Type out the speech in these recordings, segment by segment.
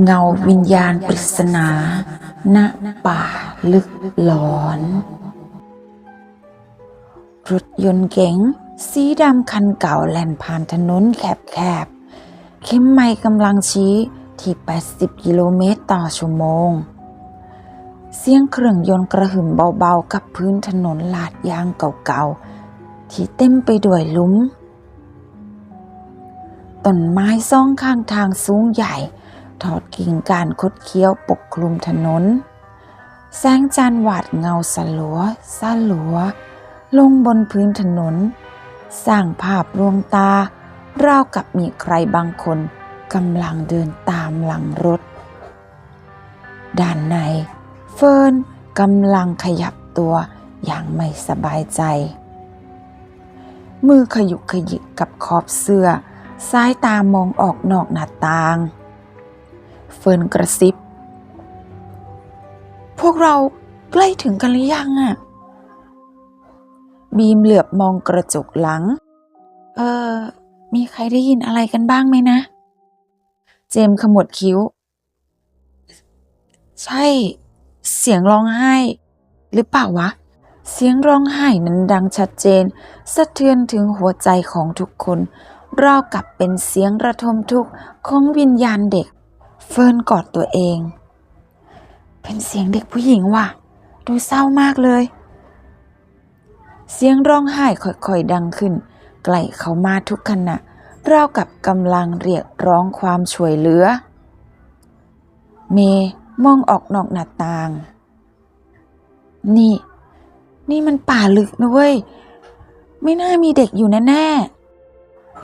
เงาวิญญาณปริศนาณป่าลึกหลอน รถยนต์เก๋งสีดำคันเก่าแล่นผ่านถนนแคบๆ เข็มไม้กำลังชี้ที่ 80 กิโลเมตรต่อชั่วโมง เสียงเครื่องยนต์กระหึ่มเบาๆ กับพื้นถนนลาดยางเก่าๆ ที่เต็มไปด้วยลุมต้นไม้ซ่องข้างทางสูงใหญ่ ทอดกิ่งการคดเคี้ยวปกคลุมถนน แสงจันทร์หวาดเงาสลัวสลัว ลงบนพื้นถนน สร้างภาพลวงตา ราวกับมีใครบางคนกำลังเดินตามหลังรถ ด้านใน เฟิร์นกำลังขยับตัวอย่างไม่สบายใจ มือขยุกขยิกกับขอบเสื้อ สายตามองออกนอกหน้าต่าง เฟิร์นกระซิบ พวกเราใกล้ถึงกันหรือยังอะบีมเหลือบมองกระจกหลัง เออ มีใครได้ยินอะไรกันบ้างไหมนะ เจมขมวดคิ้ว ใช่ เสียงร้องไห้ หรือเปล่าวะ เสียงร้องไห้นั้นดังชัดเจน สะเทือนถึงหัวใจของทุกคนราวกับเป็นเสียงระทมทุกข์ของวิญญาณเด็ก เฟิร์นกอดตัวเอง เป็นเสียงเด็กผู้หญิงว่ะ ดูเศร้ามากเลย เสียงร้องไห้ค่อยๆดังขึ้นใกล้เขามาทุกขณะราวกับกำลังเรียกร้องความช่วยเหลือ เมมองออกนอกหน้าต่าง นี่ นี่มันป่าลึกนะเว้ย ไม่น่ามีเด็กอยู่แน่ๆ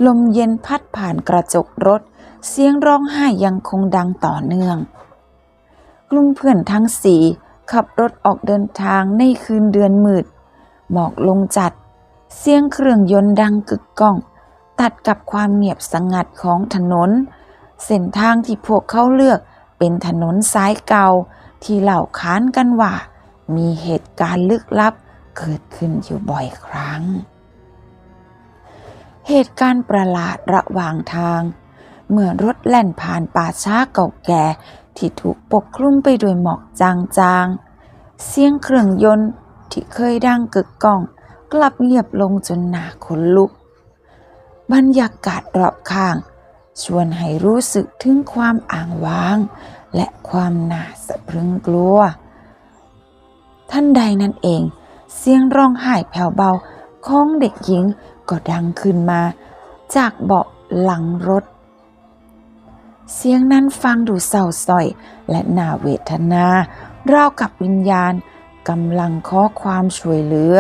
ลมเย็นพัดผ่านกระจกรถ เสียงร้องไห้ยังคงดังต่อเนื่อง กลุ่มเพื่อนทั้งสี่ขับรถออกเดินทางในคืนเดือนมืด หมอกลงจัด เสียงเครื่องยนต์ดังกึกก้อง ตัดกับความเงียบสงัดของถนน เส้นทางที่พวกเขาเลือกเป็นถนนสายเก่าที่เล่าค้านกันว่า มีเหตุการณ์ลึกลับเกิดขึ้นอยู่บ่อยครั้ง เหตุการณ์ประหลาดระหว่างทาง เมื่อรถแล่นผ่านป่าช้าเก่าแก่ที่ถูกปกคลุมไปด้วยหมอกจางๆ เสียงเครื่องยนต์ที่เคยดังกึกก้อง กลับเงียบลงจนหนาขนลุก บรรยากาศรอบข้าง ชวนให้รู้สึกถึงความอ่างว้าง และความหนาสะพรึงกลัว ท่านใดนั่นเอง เสียงร้องไห้แผ่วเบาของเด็กหญิง ก็ดังขึ้นมา จากเบาะหลังรถ เสียงนั้นฟังดูเศร้าสร้อยและน่าเวทนา ราวกับวิญญาณกำลังขอความช่วยเหลือ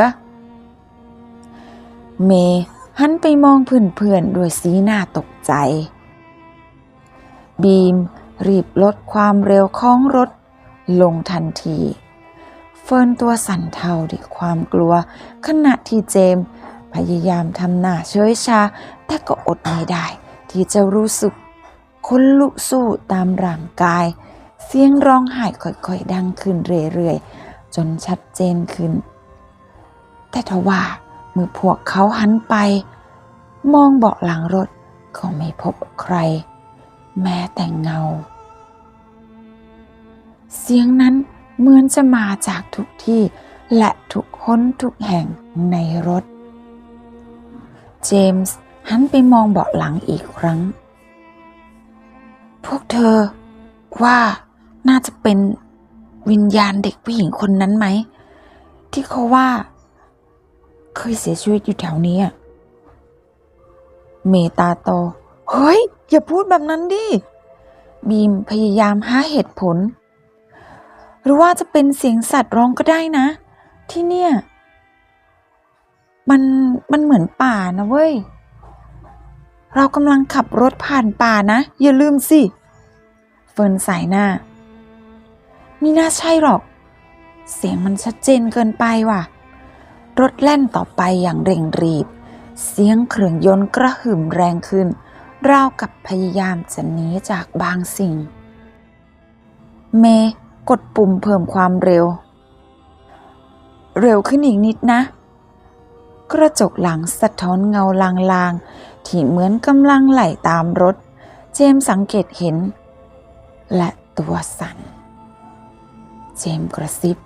เมหันไปมองเพื่อนๆด้วยสีหน้าตกใจ บีมรีบลดความเร็วของรถลงทันที เฟิร์นตัวสั่นเทาด้วยความกลัว ขณะที่เจมส์ พยายามทำหน้าเฉยชา แต่ก็อดไม่ได้ ที่จะรู้สึกคนลุกสู้ตามร่างกาย เสียงร้องไห้ค่อยๆดังขึ้นเรื่อยๆ จนชัดเจนขึ้น แต่ทว่าเมื่อพวกเขาหันไป มองเบาะหลังรถก็ไม่พบใคร แม้แต่เงา เสียงนั้นเหมือนจะมาจากทุกที่และทุกคนทุกแห่งในรถ เจมส์หันไปมองเบาะหลังอีกครั้ง พวกเธอว่าน่าจะเป็นวิญญาณเด็กผู้หญิงคนนั้นไหม ที่เขาว่า เคยเสียชีวิตอยู่แถวนี้อะเมตาโต เฮ้ย อย่าพูดแบบนั้นดิ บีมพยายามหาเหตุผล หรือว่าจะเป็นเสียงสัตว์ร้องก็ได้นะ ที่เนี่ย มันมันเหมือนป่านะเว้ย เรากำลังขับรถผ่านป่านะ อย่าลืมสิ เฟิร์นสายหน้ามีน่าใช่หรอก เสียงมันชัดเจนเกินไปว่ะ รถแล่นต่อไปอย่างเร่งรีบ เสียงเครื่องยนต์กระหึ่มแรงขึ้น ราวกับพยายามจะหนีจากบางสิ่ง เมกดปุ่มเพิ่มความเร็ว เร็วขึ้นอีกนิดนะ กระจกหลังสะท้อนเงาลางๆ ที่เหมือนกำลังไหลตามรถ เจมสังเกตเห็น และตัวสั่น เจมกระซิบ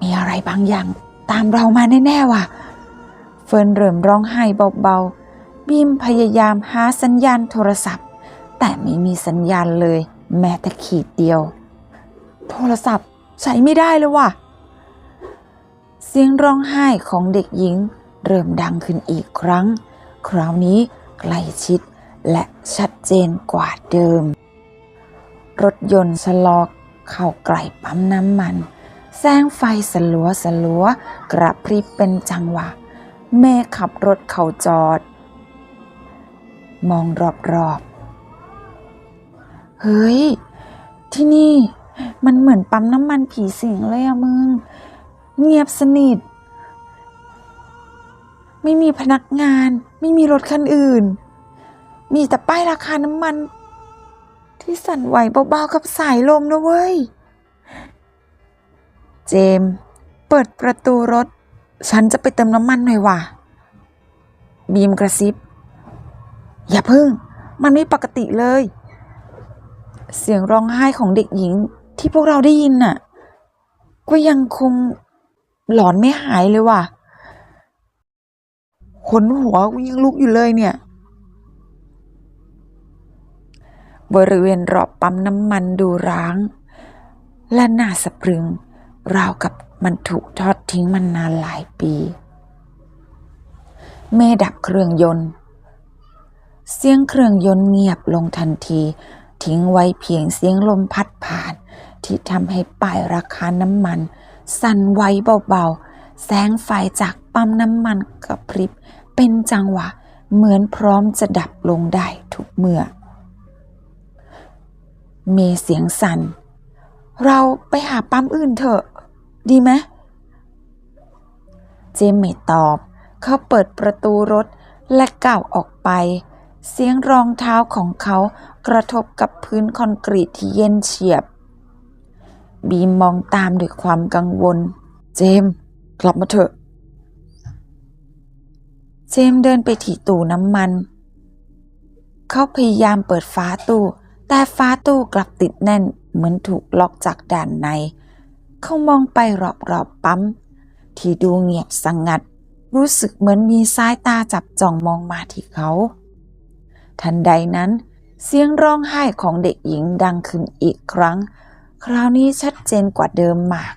มีอะไรบางอย่างตามเรามาแน่ๆว่ะ เฟิร์นเริ่มร้องไห้เบาๆ บีมพยายามหาสัญญาณโทรศัพท์ แต่ไม่มีสัญญาณเลย แม้แต่ขีดเดียว โทรศัพท์ใช้ไม่ได้เลยว่ะ เสียงร้องไห้ของเด็กหญิง เริ่มดังขึ้นอีกครั้ง คราวนี้ใกล้ชิดและชัดเจนกว่าเดิม รถยนต์ชะลอเข้าใกล้ปั๊มน้ำมัน แสงไฟสลัวสลัวกระพริบเป็นจังหวะ เมย์ขับรถเข้าจอด มองรอบๆ เฮ้ย ที่นี่มันเหมือนปั๊มน้ำมันผีสิงเลยอะมึง เงียบสนิท ไม่มีพนักงาน ไม่มีรถคันอื่น มีแต่ป้ายราคาน้ำมัน ที่สั่นไหวเบาๆกับสายลมนะเว้ย เจม เปิดประตูรถ ฉันจะไปเติมน้ำมันหน่อยว่ะ บีมกระซิบ อย่าพึ่ง มันไม่ปกติเลย เสียงร้องไห้ของเด็กหญิงที่พวกเราได้ยินน่ะ ก็ยังคง หลอนไม่หายเลยว่ะ ขนหัวยังลุกอยู่เลยเนี่ย บริเวณรอบปั๊มน้ำมันดูร้าง และน่าสะพรึง ราวกับมันถูกทอดทิ้งมันนานหลายปี เมดับเครื่องยนต์ เสียงเครื่องยนต์เงียบลงทันที ทิ้งไว้เพียงเสียงลมพัดผ่าน ที่ทำให้ป้ายราคาน้ำมัน สั่นไหวเบาๆ แสงไฟจากปั๊มน้ำมันกระพริบ เป็นจังหวะเหมือนพร้อมจะดับลงได้ทุกเมื่อ เมเสียงสั่น เราไปหาปั๊มอื่นเถอะ ดีไหมเจมไม่ตอบ เขาเปิดประตูรถและก้าวออกไป เสียงรองเท้าของเขากระทบกับพื้นคอนกรีตที่เย็นเฉียบ บีมมองตามด้วยความกังวล เจม กลับมาเถอะ เจมเดินไปที่ตู้น้ำมัน เขาพยายามเปิดฝาตู้ แต่ฝาตู้กลับติดแน่นเหมือนถูกล็อกจากด้านใน เขามองไปรอบๆปั๊ม ที่ดูเงียบสงัด รู้สึกเหมือนมีสายตาจับจ้องมองมาที่เขา ทันใดนั้น เสียงร้องไห้ของเด็กหญิงดังขึ้นอีกครั้ง คราวนี้ชัดเจนกว่าเดิมมาก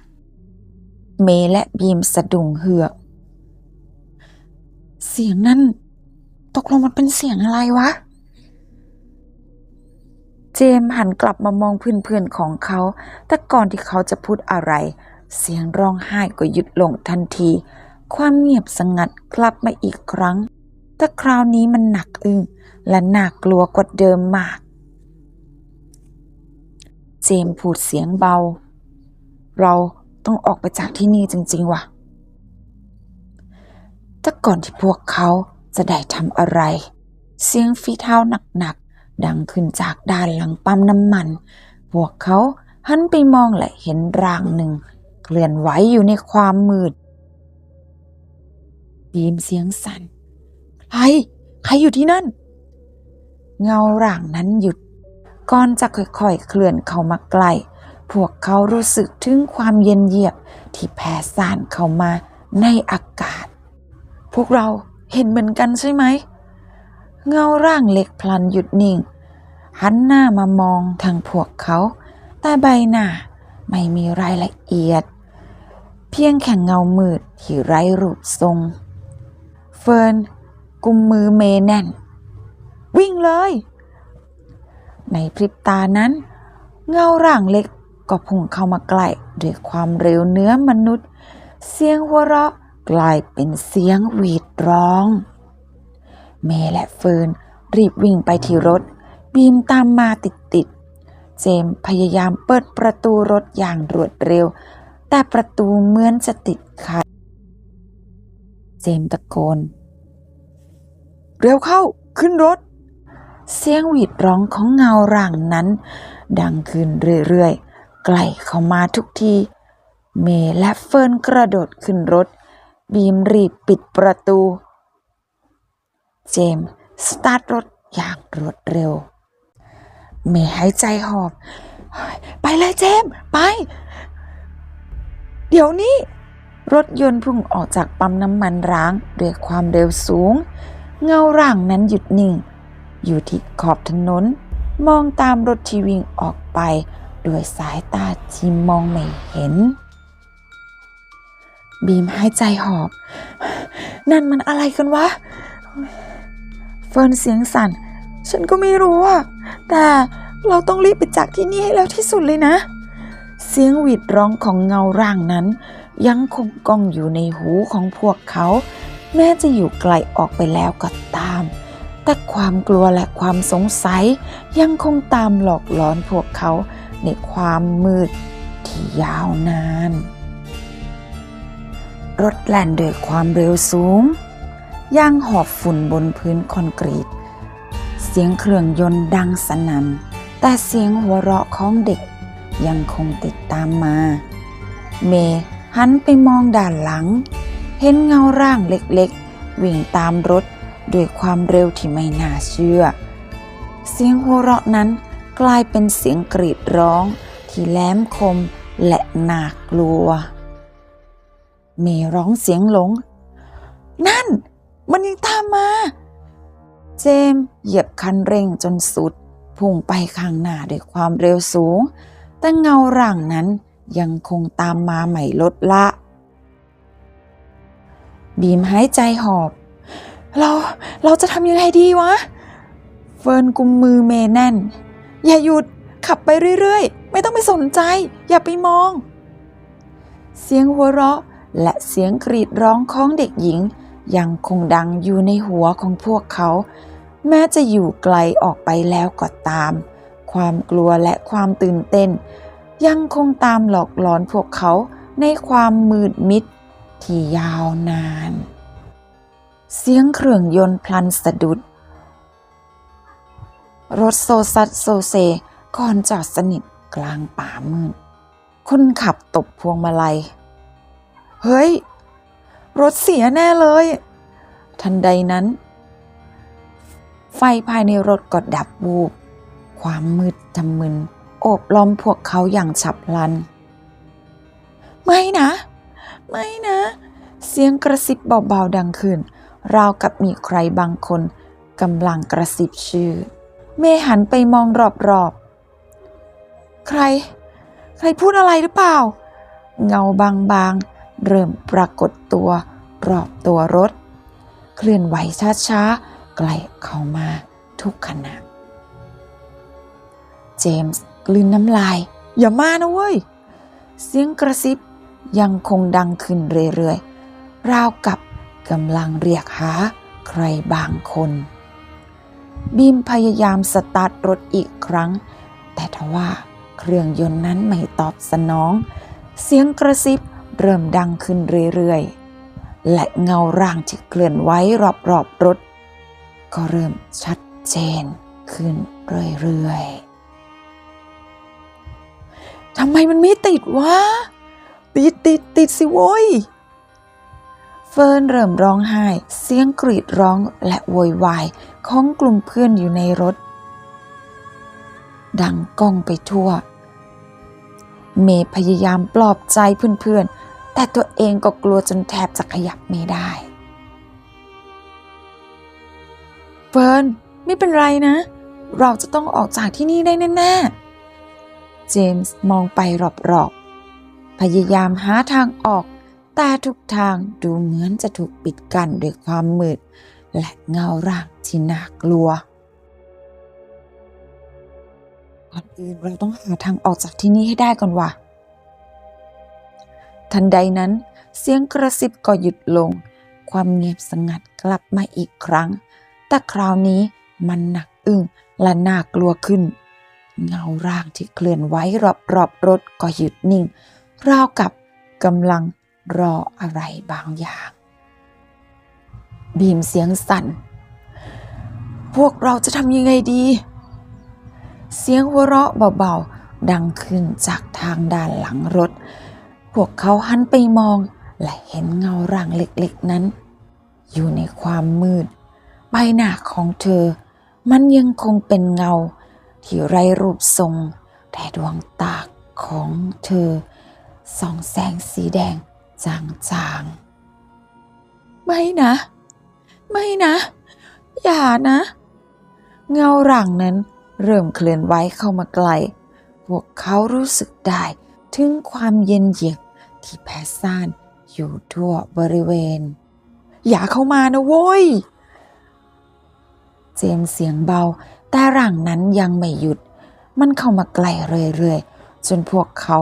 เมย์และบีมสะดุ้งเฮือก เสียงนั่น ตกลงมันเป็นเสียงอะไรวะ เจมหันกลับมามองเพื่อนๆของเขา แต่ก่อนที่เขาจะพูดอะไร เสียงร้องไห้ก็หยุดลงทันที ความเงียบสงัดกลับมาอีกครั้ง แต่คราวนี้มันหนักอึ้งและหน่ากลัวกว่าเดิมมาก เจมพูดเสียงเบา เราต้องออกไปจากที่นี่จริง ๆ ว่ะแต่ก่อนที่พวกเขาจะได้ทำอะไร เสียงฝีเท้าหนักๆ ดังขึ้นจากด้านหลังปั๊มน้ำมัน พวกเขาหันไปมองและเห็นร่างหนึ่ง เคลื่อนไหวอยู่ในความมืดบีมเสียงสั่นใคร ใครอยู่ที่นั่น เงาร่างนั้นหยุด ก่อนจะค่อยๆเคลื่อนเข้ามาใกล้พวกเขารู้สึกถึงความเย็นเยียบที่แผ่ซ่านเข้ามาในอากาศ พวกเราเห็นเหมือนกันใช่ไหม เงาร่างเล็กพลันหยุดนิ่ง หันหน้ามามองทางพวกเขา แต่ใบหน้าไม่มีรายละเอียด เพียงแค่เงามืดที่ไร้รูปทรง เฟิร์นกุมมือเมแน่น วิ่งเลย ในพริบตานั้น เงาร่างเล็กก็พุ่งเข้ามาใกล้ด้วยความเร็วเนื้อมนุษย์ เสียงหัวเราะกลายเป็นเสียงหวีดร้อง เมย์และเฟิร์นรีบวิ่งไปที่รถ บีมตามมาติดๆเจมพยายามเปิดประตูรถอย่างรวดเร็ว แต่ประตูเหมือนจะติดขัดเจมตะโกน เร็วเข้าขึ้นรถ เสียงหวีดร้องของเงาร่างนั้น ดังขึ้นเรื่อยๆ ใกล้เข้ามาทุกที เมและเฟิร์นกระโดดขึ้นรถ บีมรีบปิดประตู เจมสตาร์ทรถอย่างรวดเร็ว เมหายใจหอบ ไปเลยเจม ไป เดี๋ยวนี้ รถยนต์พุ่งออกจากปั๊มน้ำมันร้างด้วยความเร็วสูง เงาร่างนั้นหยุดนิ่ง อยู่ที่ขอบถนน มองตามรถที่วิ่งออกไป ด้วยสายตาที่มองไม่เห็น บีมหายใจหอบ นั่นมันอะไรกันวะ เฟิร์นเสียงสั่น ฉันก็ไม่รู้อะแต่เราต้องรีบไปจากที่นี่ให้เร็วที่สุดเลยนะ เสียงหวีดร้องของเงาร่างนั้น ยังคงก้องอยู่ในหูของพวกเขา แม้จะอยู่ไกลออกไปแล้วก็ตาม แต่ความกลัวและความสงสัยยังคงตามหลอกหลอนพวกเขาในความมืดที่ยาวนาน รถแล่นด้วยความเร็วสูงย่างหอบฝุ่นบนพื้นคอนกรีต เสียงเครื่องยนต์ดังสนั่น แต่เสียงหัวเราะของเด็กยังคงติดตามมา เมย์หันไปมองด้านหลัง เห็นเงาร่างเล็กๆ วิ่งตามรถ ด้วยความเร็วที่ไม่น่าเชื่อ เสียงหัวเราะนั้นกลายเป็นเสียงกรีดร้องที่แหลมคมและน่ากลัว เมย์ร้องเสียงหลง นั่น มันยังตามมา เจมส์เหยียบคันเร่งจนสุด พุ่งไปข้างหน้าด้วยความเร็วสูง แต่เงาร่างนั้นยังคงตามมาไม่ลดละ บีมหายใจหอบ เราเราจะทำยังไงดีวะ เฟิร์นกุมมือเมแน่น อย่าหยุดขับไปเรื่อยๆ ไม่ต้องไปสนใจ อย่าไปมอง เสียงหัวเราะและเสียงกรีดร้องของเด็กหญิง ยังคงดังอยู่ในหัวของพวกเขา แม้จะอยู่ไกลออกไปแล้วก็ตาม ความกลัวและความตื่นเต้น ยังคงตามหลอกหลอนพวกเขาในความมืดมิดที่ยาวนาน เสียงเครื่องยนต์พลันสะดุด รถโซซัดโซเซก่อนจอดสนิทกลางป่ามืด คนขับตบพวงมาลัย เฮ้ย รถเสียแน่เลย ทันใดนั้น ไฟภายในรถก็ดับวูบ ความมืดทำมึน โอบล้อมพวกเขาอย่างฉับพลัน ไม่นะ ไม่นะ เสียงกระซิบเบาๆดังขึ้น ราวกับมีใครบางคนกำลังกระซิบชื่อ เมหันไปมองรอบๆ ใคร ใครพูดอะไรหรือเปล่า เงาบางๆ เริ่มปรากฏตัว รอบตัวรถ เคลื่อนไหวช้าๆใกล้เข้ามาทุกขณะ เจมส์กลืนน้ำลาย อย่ามานะเว้ย เสียงกระซิบยังคงดังขึ้นเรื่อยๆ ราวกับ กำลังเรียกหาใครบางคน บีมพยายามสตาร์ทรถอีกครั้ง แต่ทว่าเครื่องยนต์นั้นไม่ตอบสนอง เสียงกระซิบเริ่มดังขึ้นเรื่อยๆ และเงาร่างที่เคลื่อนไหวรอบๆรถ ก็เริ่มชัดเจนขึ้นเรื่อยๆทำไมมันไม่ติดวะ ติดติดติดสิโว้ย เฟิร์นเริ่มร้องไห้ เสียงกรีดร้องและโวยวายของกลุ่มเพื่อนอยู่ในรถ ดังก้องไปทั่ว เมย์พยายามปลอบใจเพื่อนๆ แต่ตัวเองก็กลัวจนแทบจะขยับไม่ได้ เฟิร์นไม่เป็นไรนะ เราจะต้องออกจากที่นี่ได้แน่ๆ เจมส์มองไปรอบๆ พยายามหาทางออก แต่ทุกทางดูเหมือนจะถูกปิดกั้นด้วยความมืด และเงาร่างที่น่ากลัวก่อนอื่นเราต้องหาทางออกจากที่นี่ให้ได้ก่อนว่ะ ทันใดนั้น เสียงกระซิบก็หยุดลง ความเงียบสงัดกลับมาอีกครั้ง แต่คราวนี้มันหนักอึ้งและน่ากลัวขึ้น เงาร่างที่เคลื่อนไหวรอบๆรถก็หยุดนิ่ง ราวกับกำลัง รออะไรบางอย่าง บีมเสียงสั่น พวกเราจะทำยังไงดี เสียงหัวเราะเบาๆ ดังขึ้นจากทางด้านหลังรถ พวกเขาหันไปมองและเห็นเงาร่างเล็กๆนั้น อยู่ในความมืด ใบหน้าของเธอ มันยังคงเป็นเงา ที่ไร้รูปทรง แต่ดวงตาของเธอส่องแสงสีแดง จางๆ ไม่นะ ไม่นะ อย่านะ เงาร่างนั้นเริ่มเคลื่อนไหวเข้ามาไกล พวกเขารู้สึกได้ถึงความเย็นเยือกที่แผ่ซ่านอยู่ทั่วบริเวณ อย่าเข้ามานะโว้ย เจมเสียงเบา แต่ร่างนั้นยังไม่หยุด มันเข้ามาไกลเรื่อยๆ จนพวกเขา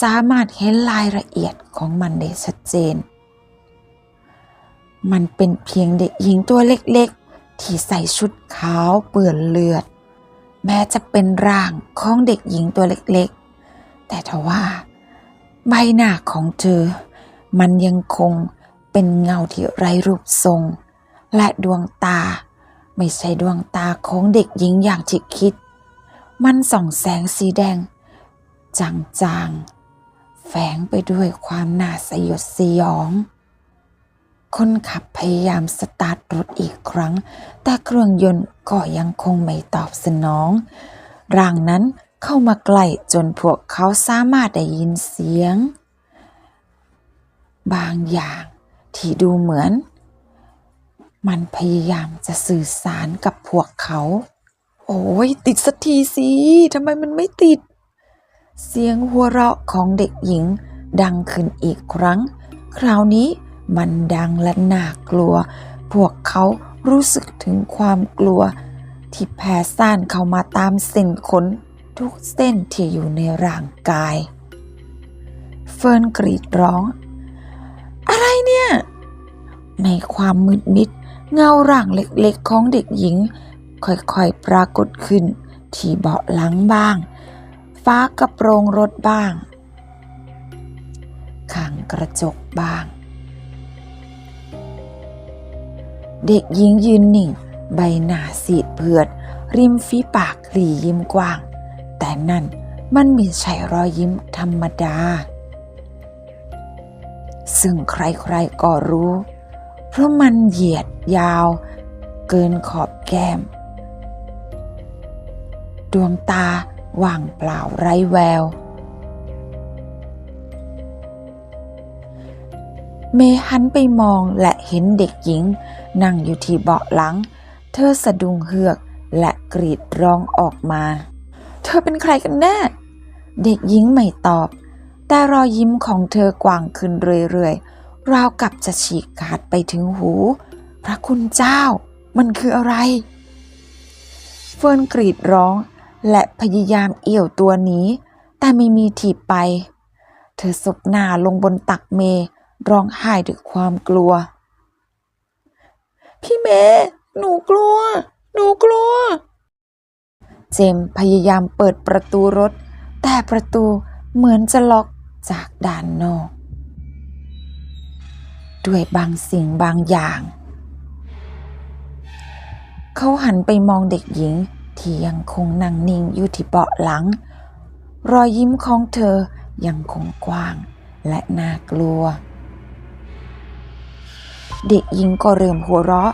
สามารถเห็นรายละเอียดของมันได้ชัดเจน มันเป็นเพียงเด็กหญิงตัวเล็กๆ ที่ใส่ชุดขาวเปื้อนเลือด แม้จะเป็นร่างของเด็กหญิงตัวเล็กๆ แต่ทว่าใบหน้าของเธอ มันยังคงเป็นเงาที่ไร้รูปทรง และดวงตา ไม่ใช่ดวงตาของเด็กหญิงอย่างที่คิด มันส่องแสงสีแดงจางๆ แฝงไปด้วยความน่าสยดสยอง คนขับพยายามสตาร์ทรถอีกครั้ง แต่เครื่องยนต์ก็ยังคงไม่ตอบสนอง ร่างนั้นเข้ามาใกล้จนพวกเขาสามารถได้ยินเสียง บางอย่างที่ดูเหมือน มันพยายามจะสื่อสารกับพวกเขา โอ้ยติดสักทีสิทำไมมันไม่ติด เสียงหัวเราะของเด็กหญิงดังขึ้นอีกครั้ง คราวนี้มันดังและน่ากลัว พวกเขารู้สึกถึงความกลัว ที่แผ่ซ่านเข้ามาตามเส้นขนทุกเส้นที่อยู่ในร่างกาย เฟิร์นกรีดร้อง อะไรเนี่ย ในความมืดมิด เงาร่างเล็กๆของเด็กหญิง ค่อยๆปรากฏขึ้น ที่เบาะหลังบ้าง ฟ้ากระโปรงรถบ้างข้างกระจกบ้าง เด็กหญิงยืนหนิ่ง ใบหน้าซีดเผือด ริมฝีปากหลียิ้มกว้าง แต่นั่นมันไม่ใช่รอยยิ้มธรรมดา ซึ่งใครๆก็รู้ เพราะมันเหยียดยาว เกินขอบแก้ม ดวงตา ว่างเปล่าไร้แวว เมหันไปมองและเห็นเด็กหญิง นั่งอยู่ที่เบาะหลัง เธอสะดุ้งเฮือกและกรีดร้องออกมา เธอเป็นใครกันแน่ เด็กหญิงไม่ตอบ แต่รอยยิ้มของเธอกว้างขึ้นเรื่อยๆ ราวกับจะฉีกขาดไปถึงหู พระคุณเจ้า มันคืออะไร เฟิร์นกรีดร้อง พยายามเอี่ยวตัวหนีแต่ไม่มีทีไป เธอสบหน้าลงบนตักเมร้องไห้ด้วยความกลัว พี่เมย์หนูกลัว หนูกลัว เจมพยายามเปิดประตูรถ แต่ประตูเหมือนจะล็อกจากด้านนอก ด้วยบางสิ่งบางอย่าง เขาหันไปมองเด็กหญิง ที่ยังคงนั่งนิ่งอยู่ที่เบาะหลัง รอยยิ้มของเธอยังคงกว้างและน่ากลัว เด็กหญิงก็เริ่มหัวเราะ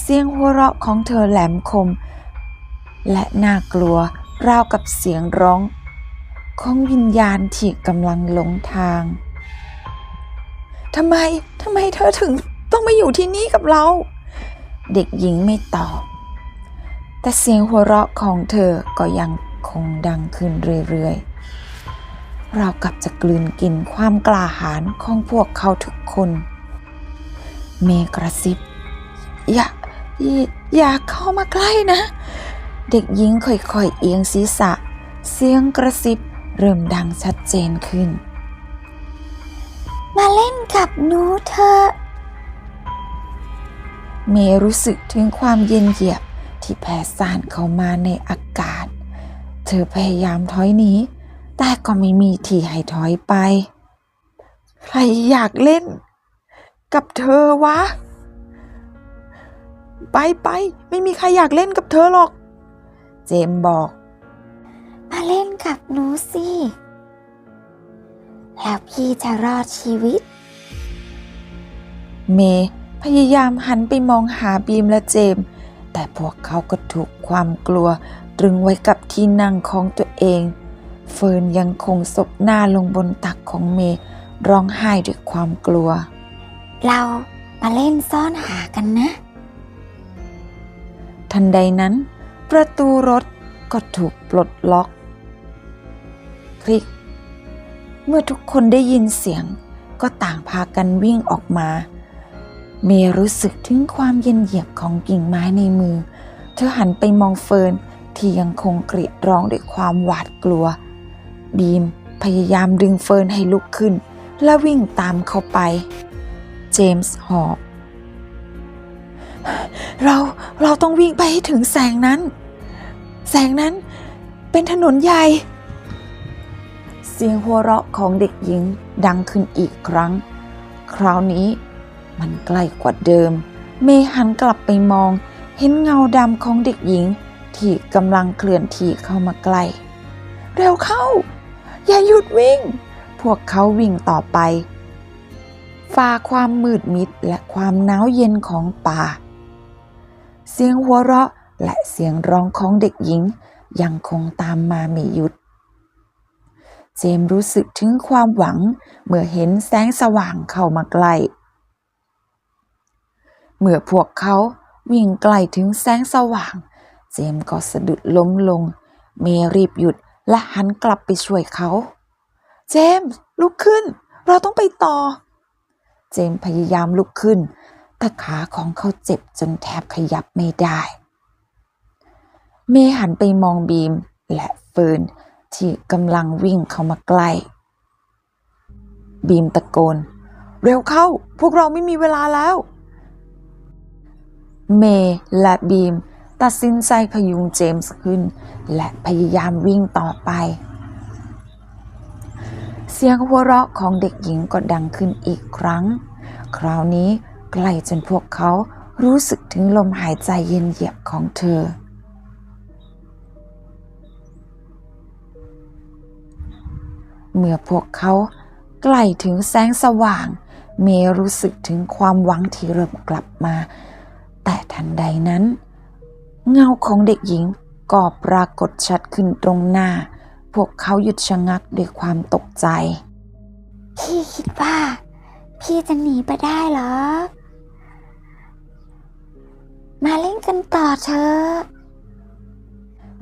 เสียงหัวเราะของเธอแหลมคม และน่ากลัวราวกับเสียงร้อง ของวิญญาณที่กำลังหลงทางทำไม ทำไมเธอถึงต้องมาอยู่ที่นี่กับเรา เด็กหญิงไม่ตอบ แต่เสียงหัวเราะของเธอก็ยังคงดังขึ้นเรื่อยๆ เราวกับจะกลืนกินความกล้าหาญของพวกเขาทุกคน เมกระซิบ อย่าอย่าเข้ามาใกล้นะ เด็กหญิงค่อยๆเอียงศีรษะ เสียงกระซิบเริ่มดังชัดเจนขึ้น มาเล่นกับหนูเถอะเมรู้สึกถึงความเย็นเยียบ ที่แผ่ซ่านเข้ามาในอากาศ เธอพยายามถอยหนีแต่ก็ไม่มีที่ให้ถอยไป ใครอยากเล่น กับเธอวะ ไปไปไม่มีใครอยากเล่นกับเธอหรอก เจมส์บอก มาเล่นกับหนูสิ แล้วพี่จะรอดชีวิต เมย์พยายามหันไปมองหาบีมและเจมส์ แต่พวกเขาก็ถูกความกลัวตรึงไว้กับที่นั่งของตัวเอง เฟิร์นยังคงซบหน้าลงบนตักของเมย์ร้องไห้ด้วยความกลัว เรามาเล่นซ่อนหากันนะ ทันใดนั้น ประตูรถก็ถูกปลดล็อก คลิก เมื่อทุกคนได้ยินเสียงก็ต่างพากันวิ่งออกมา เมย์รู้สึกถึงความเย็นเหยียบของกิ่งไม้ในมือ เธอหันไปมองเฟิร์นที่ยังคงกรีดร้องด้วยความหวาดกลัว บีมพยายามดึงเฟิร์นให้ลุกขึ้น และวิ่งตามเข้าไป เจมส์หอบ เราเราต้องวิ่งไปให้ถึงแสงนั้น แสงนั้นเป็นถนนใหญ่ เสียงหัวเราะของเด็กหญิงดังขึ้นอีกครั้ง คราวนี้ มันใกล้กว่าเดิม เมหันกลับไปมอง เห็นเงาดำของเด็กหญิง ที่กำลังเคลื่อนที่เข้ามาใกล้เร็วเข้า อย่าหยุดวิ่ง พวกเขาวิ่งต่อไปฝ่าความมืดมิดและความหนาวเย็นของป่า เสียงหัวเราะและเสียงร้องของเด็กหญิงยังคงตามมาไม่หยุด เจมส์รู้สึกถึงความหวังเมื่อเห็นแสงสว่างเข้ามาใกล้ เมื่อพวกเขาวิ่งใกล้ถึงแสงสว่าง เจมส์ก็สะดุดล้มลง เมรีบหยุดและหันกลับไปช่วยเขา เจมส์ลุกขึ้น เราต้องไปต่อ เจมส์พยายามลุกขึ้น แต่ขาของเขาเจ็บจนแทบขยับไม่ได้ เมย์หันไปมองบีมและเฟิร์นที่กำลังวิ่งเข้ามาใกล้ บีมตะโกน เร็วเข้า พวกเราไม่มีเวลาแล้ว เมย์และบีม ตัดสินใจพยุงเจมส์ขึ้น และพยายามวิ่งต่อไป เสียงหัวเราะของเด็กหญิงก็ดังขึ้นอีกครั้ง คราวนี้ใกล้จนพวกเขารู้สึกถึงลมหายใจเย็นเยียบของเธอ เมื่อพวกเขาใกล้ถึงแสงสว่าง เมย์รู้สึกถึงความหวังที่เริ่มกลับมา แต่ทันใดนั้น เงาของเด็กหญิงก็ปรากฏชัดขึ้นตรงหน้า พวกเขาหยุดชะงักด้วยความตกใจ พี่คิดว่า พี่จะหนีไปได้เหรอ มาเล่นกันต่อเถอะ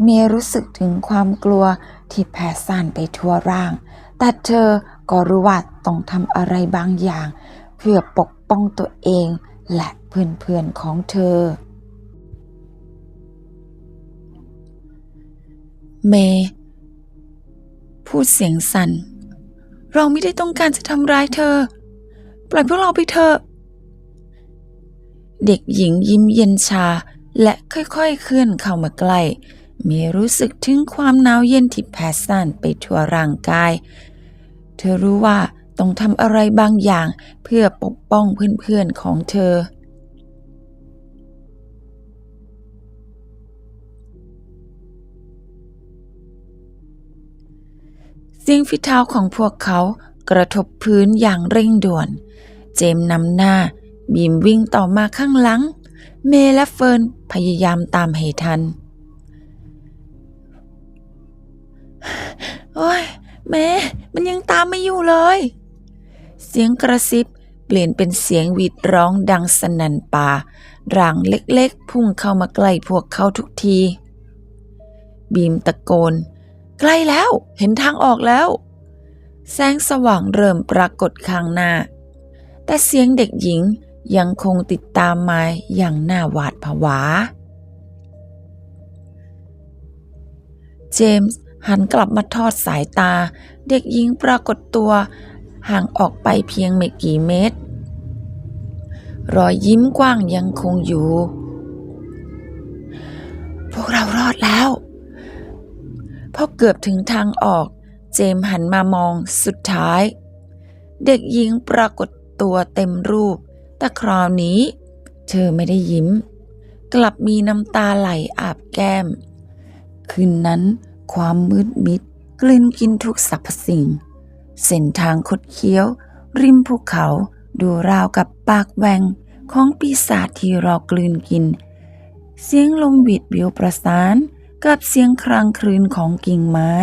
เมย์รู้สึกถึงความกลัวที่แผ่ซ่านไปทั่วร่าง แต่เธอก็รู้ว่าต้องทำอะไรบางอย่าง เพื่อปกป้องตัวเองและเพื่อนๆของเธอ เม พูดเสียงสั่น เราไม่ได้ต้องการจะทำร้ายเธอ ปล่อยพวกเราไปเถอะ เด็กหญิงยิ้มเย็นชาและค่อยๆเคลื่อนเข้ามาใกล้เมรู้สึกถึงความหนาวเย็นที่แผ่ซ่านไปทั่วร่างกาย เธอรู้ว่าต้องทำอะไรบางอย่างเพื่อปกป้องเพื่อนๆของเธอ เสียงฝีเท้าของพวกเขากระทบพื้นอย่างเร่งด่วน เจมส์นำหน้า บีมวิ่งต่อมาข้างหลัง เมและเฟิร์นพยายามตามให้ทัน โอ้ยเมย์มันยังตามไม่อยู่เลย เสียงกระซิบเปลี่ยนเป็นเสียงหวีดร้องดังสนั่นป่าร่างเล็กๆ พุ่งเข้ามาใกล้พวกเขาทุกที บีมตะโกน ใกล้แล้วเห็นทางออกแล้ว แสงสว่างเริ่มปรากฏข้างหน้า แต่เสียงเด็กหญิงยังคงติดตามมาอย่างน่าหวาดผวา เจมส์หันกลับมาทอดสายตา เด็กหญิงปรากฏตัว ห่างออกไปเพียงไม่กี่เมตร รอยยิ้มกว้างยังคงอยู่ พวกเรารอดแล้ว พอเกือบถึงทางออก เจมหันมามองสุดท้าย เด็กหญิงปรากฏตัวเต็มรูป แต่คราวนี้ เธอไม่ได้ยิ้ม กลับมีน้ำตาไหลอาบแก้ม คืนนั้น ความมืดมิด กลืนกินทุกสรรพสิ่ง เส้นทางคดเคี้ยว ริมภูเขาดูราวกับปากแหวงของปีศาจที่รอกลืนกิน เสียงลมหวิดวิวประสาน กับเสียงครางครืนของกิ่งไม้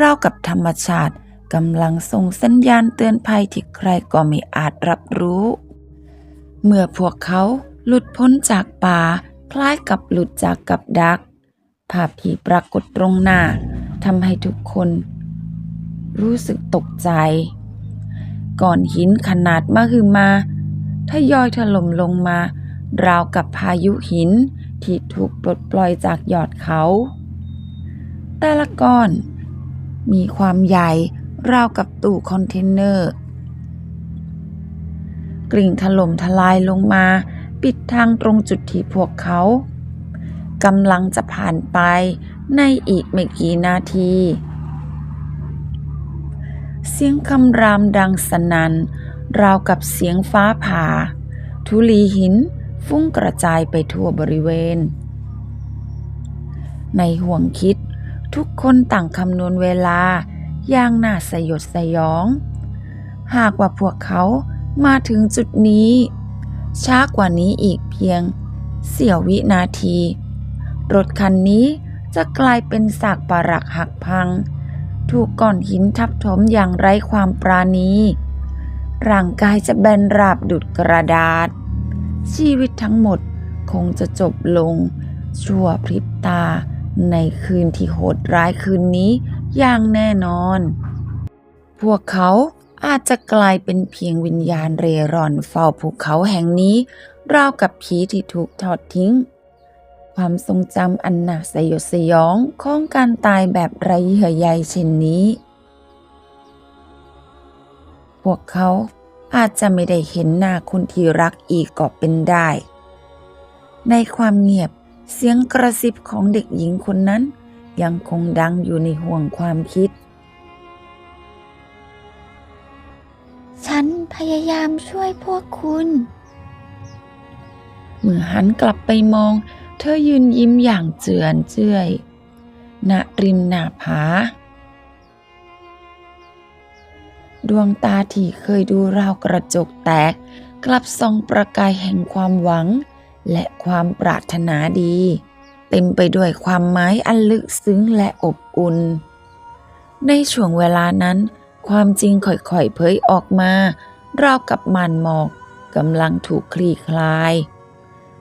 ราวกับธรรมชาติกำลังส่งสัญญาณเตือนภัยที่ใครก็ไม่อาจรับรู้ เมื่อพวกเขาหลุดพ้นจากป่า คล้ายกับหลุดจากกับดัก ภาพที่ปรากฏตรงหน้าทำให้ทุกคน รู้สึกตกใจ ก่อนหินขนาดมหึมาทยอยถล่มลงมา ราวกับพายุหิน ที่ถูกปลดปล่อยจากยอดเขา แต่ละก้อน มีความใหญ่ราวกับตู้คอนเทนเนอร์กริ่งถล่มทลายลงมาปิดทางตรงจุดที่พวกเขากำลังจะผ่านไปในอีกไม่กี่นาที เสียงคำรามดังสนัน่นราวกับเสียงฟ้าผ่าธุลีหิน ฟุ้งกระจายไปทั่วบริเวณ ในห่วงคิดทุกคนต่างคำนวณเวลาอย่างน่าสยดสยอง หากว่าพวกเขามาถึงจุดนี้ ช้ากว่านี้อีกเพียง เสี้ยววินาที รถคันนี้จะกลายเป็นซากปรักหักพัง ถูกก้อนหินทับถมอย่างไร้ความปราณี ร่างกายจะแบนราบดุดกระดาษ ชีวิตทั้งหมดคงจะจบลง ชั่วพริบตาในคืนที่โหดร้ายคืนนี้อย่างแน่นอน พวกเขาอาจจะกลายเป็นเพียงวิญญาณเร่ร่อนเฝ้าภูเขาแห่งนี้ ราวกับผีที่ถูกทอดทิ้ง ความทรงจำอันหน่าสยดสยองของการตายแบบไร้เยื่อใยเช่นนี้ พวกเขา อาจจะไม่ได้เห็นหน้าคนที่รักอีกก็เป็นได้ ในความเงียบเสียงกระซิบของเด็กหญิงคนนั้น ยังคงดังอยู่ในห่วงความคิด ฉันพยายามช่วยพวกคุณ เมื่อหันกลับไปมอง เธอยืนยิ้มอย่างเจือนเจือยณริมหน้าผา ดวงตาที่เคยดูราวกระจกแตก กลับส่องประกายแห่งความหวัง และความปรารถนาดี เต็มไปด้วยความหมายอันลึกซึ้งและอบอุ่น ในช่วงเวลานั้น ความจริงค่อยๆเผยออกมา ราวกับมานหมอกกำลังถูกคลี่คลาย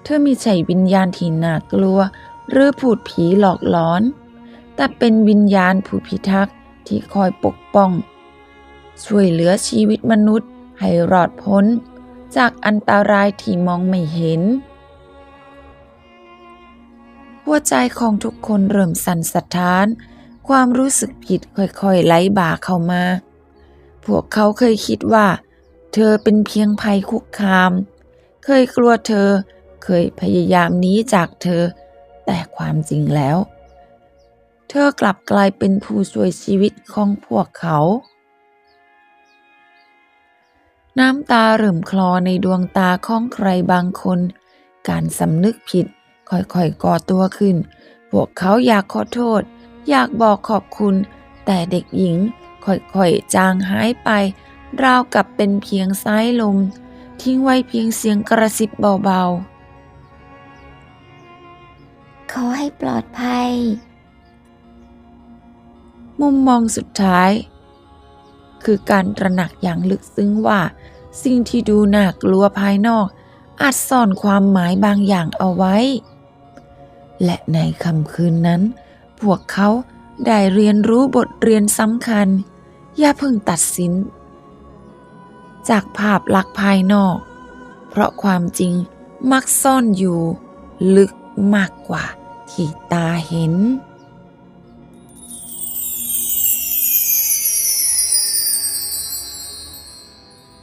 เธอมีใจวิญญาณที่น่ากลัว หรือผูดผีหลอกหลอน แต่เป็นวิญญาณผู้พิทักษ์ที่คอยปกป้อง ช่วยเหลือชีวิตมนุษย์ ให้รอดพ้น จากอันตรายที่มองไม่เห็น หัวใจของทุกคนเริ่มสั่นสะท้าน ความรู้สึกผิดค่อยๆไหลบ่าเข้ามา พวกเขาเคยคิดว่า เธอเป็นเพียงภัยคุกคาม เคยกลัวเธอ เคยพยายามหนีจากเธอ แต่ความจริงแล้ว เธอกลับกลายเป็นผู้ช่วยชีวิตของพวกเขา น้ำตาเริ่มคลอในดวงตาของใครบางคน การสำนึกผิดค่อยๆก่อตัวขึ้น พวกเขาอยากขอโทษ อยากบอกขอบคุณ แต่เด็กหญิงค่อยๆจางหายไป ราวกับเป็นเพียงสายลม ทิ้งไว้เพียงเสียงกระซิบเบาขอให้ปลอดภัยๆมุมมองสุดท้าย คือการตระหนักอย่างลึกซึ้งว่า สิ่งที่ดูน่ากลัวภายนอก อาจซ่อนความหมายบางอย่างเอาไว้ และในค่ำคืนนั้น พวกเขาได้เรียนรู้บทเรียนสำคัญ อย่าเพิ่งตัดสิน จากภาพลักษณ์ภายนอก เพราะความจริงมักซ่อนอยู่ ลึกมากกว่าที่ตาเห็น